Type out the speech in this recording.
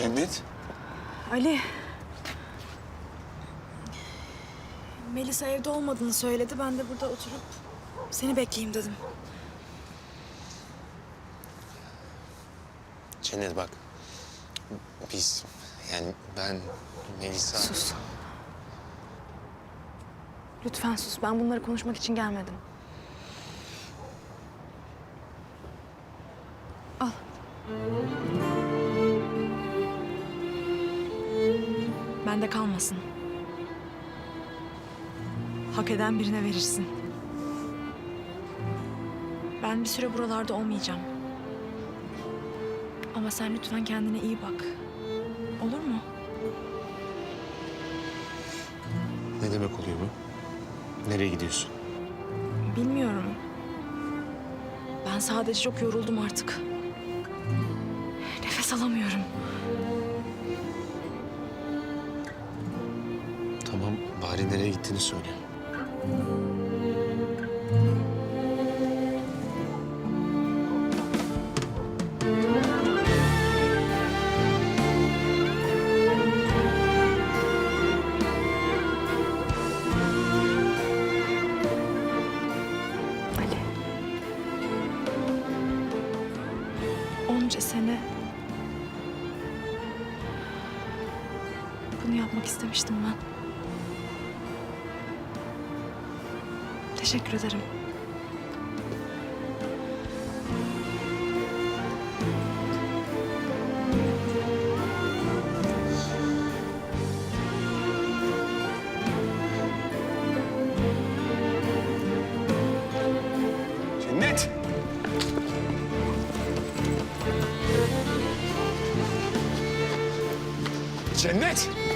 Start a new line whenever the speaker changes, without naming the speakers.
Cennet.
Ali. Melisa evde olmadığını söyledi. Ben de burada oturup seni bekleyeyim dedim.
Cennet bak. Biz yani ben Melisa.
Sus. Lütfen sus. Ben bunları konuşmak için gelmedim. Al. Bende kalmasın. Hak eden birine verirsin. Ben bir süre buralarda olmayacağım. Ama sen lütfen kendine iyi bak. Olur mu?
Ne demek oluyor bu? Nereye gidiyorsun?
Bilmiyorum. Ben sadece çok yoruldum artık. Nefes alamıyorum.
Tamam bari nereye gittiğini söyle.
Ali. Onca sene... Bunu yapmak istemiştim ben. Teşekkür ederim.
Cennet! Cennet!